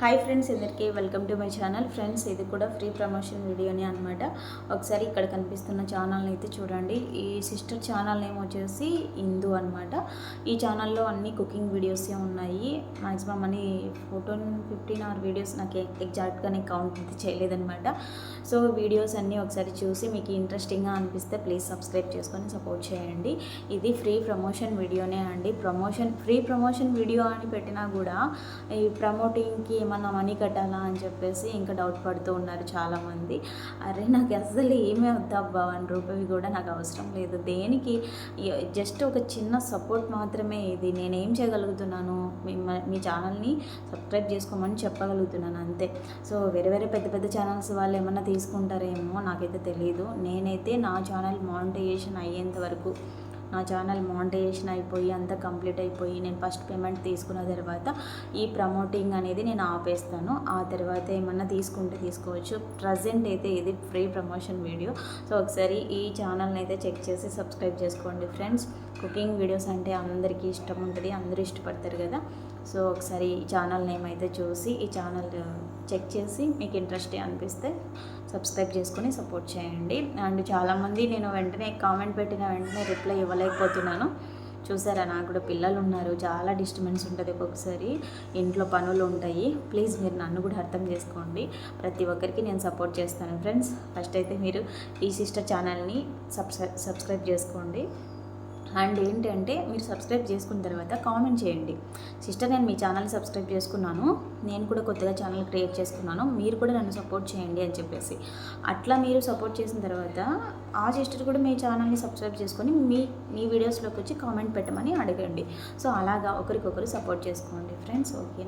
Hi friends అందరికీ welcome to my channel friends ఇది కూడా ఫ్రీ ప్రమోషన్ వీడియోనే అనమాట ఒకసారి ఇక్కడ కనిపిస్తున్న ఛానల్ని అయితే చూడండి. ఈ సిస్టర్ ఛానల్ నేమ్ వచ్చేసి ఇందు అనమాట ఈ ఛానల్లో అన్ని కుకింగ్ వీడియోసే ఉన్నాయి. మ్యాక్సిమం అని ఫోర్టీన్ ఫిఫ్టీన్ ఆర్ వీడియోస్ నాకు ఎగ్జాక్ట్గా నేను కౌంట్ అయితే చేయలేదనమాట సో వీడియోస్ అన్నీ ఒకసారి చూసి మీకు ఇంట్రెస్టింగ్గా అనిపిస్తే ప్లీజ్ సబ్స్క్రైబ్ చేసుకొని సపోర్ట్ చేయండి. ఇది ఫ్రీ ప్రమోషన్ వీడియోనే అండి. ప్రమోషన్ ఫ్రీ ప్రమోషన్ వీడియో అని పెట్టినా కూడా ఈ ప్రమోటింగ్కి ఏమన్నా మనీ కట్టాలా అని చెప్పేసి ఇంకా డౌట్ పడుతూ ఉన్నారు చాలామంది. అరే నాకు అసలు ఏమీ వద్దబ్బా వన్ రూపాయి కూడా నాకు అవసరం లేదు. దేనికి? జస్ట్ ఒక చిన్న సపోర్ట్ మాత్రమే ఇది. నేనేం చేయగలుగుతున్నాను? మీ మీ ఛానల్ని సబ్స్క్రైబ్ చేసుకోమని చెప్పగలుగుతున్నాను అంతే. సో వేరే వేరే పెద్ద పెద్ద ఛానల్స్ వాళ్ళు ఏమన్నా తీసుకుంటారేమో నాకైతే తెలియదు నేనైతే నా ఛానల్ మానిటైజేషన్ అయ్యేంత వరకు నా ఛానల్ మానిటైజేషన్ అయిపోయి అంతా కంప్లీట్ అయిపోయి నేను ఫస్ట్ పేమెంట్ తీసుకున్న తర్వాత ఈ ప్రమోటింగ్ అనేది నేను ఆపేస్తాను. ఆ తర్వాత ఏమన్నా తీసుకుంటే తీసుకోవచ్చు. ప్రజెంట్ అయితే ఇది ఫ్రీ ప్రమోషన్ వీడియో సో ఒకసారి ఈ ఛానల్ని అయితే చెక్ చేసి సబ్స్క్రైబ్ చేసుకోండి ఫ్రెండ్స్ కుకింగ్ వీడియోస్ అంటే అందరికీ ఇష్టం ఉంటుంది అందరూ ఇష్టపడతారు కదా. సో ఒకసారి ఈ ఛానల్ నేమ్ అయితే చూసి ఈ ఛానల్ చెక్ చేసి మీకు ఇంట్రెస్ట్ అనిపిస్తే సబ్స్క్రైబ్ చేసుకొని సపోర్ట్ చేయండి. అండ్ చాలామంది నేను వెంటనే కామెంట్ పెట్టిన వెంటనే రిప్లై ఇవ్వలేకపోతున్నాను. చూసారా నాకు కూడా పిల్లలు ఉన్నారు చాలా డిస్టర్బెన్స్ ఉంటుంది ఒక్కొక్కసారి. ఇంట్లో పనులు ఉంటాయి. ప్లీజ్ మీరు నన్ను కూడా అర్థం చేసుకోండి. ప్రతి ఒక్కరికి నేను సపోర్ట్ చేస్తాను. ఫ్రెండ్స్ ఫస్ట్ అయితే మీరు ఈ సిస్టర్ ఛానల్ని సబ్స్క్రై సబ్స్క్రైబ్ చేసుకోండి. అండ్ ఏంటంటే మీరు సబ్స్క్రైబ్ చేసుకున్న తర్వాత కామెంట్ చేయండి. సిస్టర్ నేను మీ ఛానల్ సబ్స్క్రైబ్ చేసుకున్నాను. నేను కూడా కొత్తగా ఛానల్ క్రియేట్ చేసుకున్నాను. మీరు కూడా నన్ను సపోర్ట్ చేయండి అని చెప్పేసి. అట్లా మీరు సపోర్ట్ చేసిన తర్వాత ఆ సిస్టర్ కూడా మీ ఛానల్ని సబ్స్క్రైబ్ చేసుకొని మీ మీ వీడియోస్లోకి వచ్చి కామెంట్ పెట్టమని అడగండి. సో అలాగా ఒకరికొకరు సపోర్ట్ చేసుకోండి. Friends okay.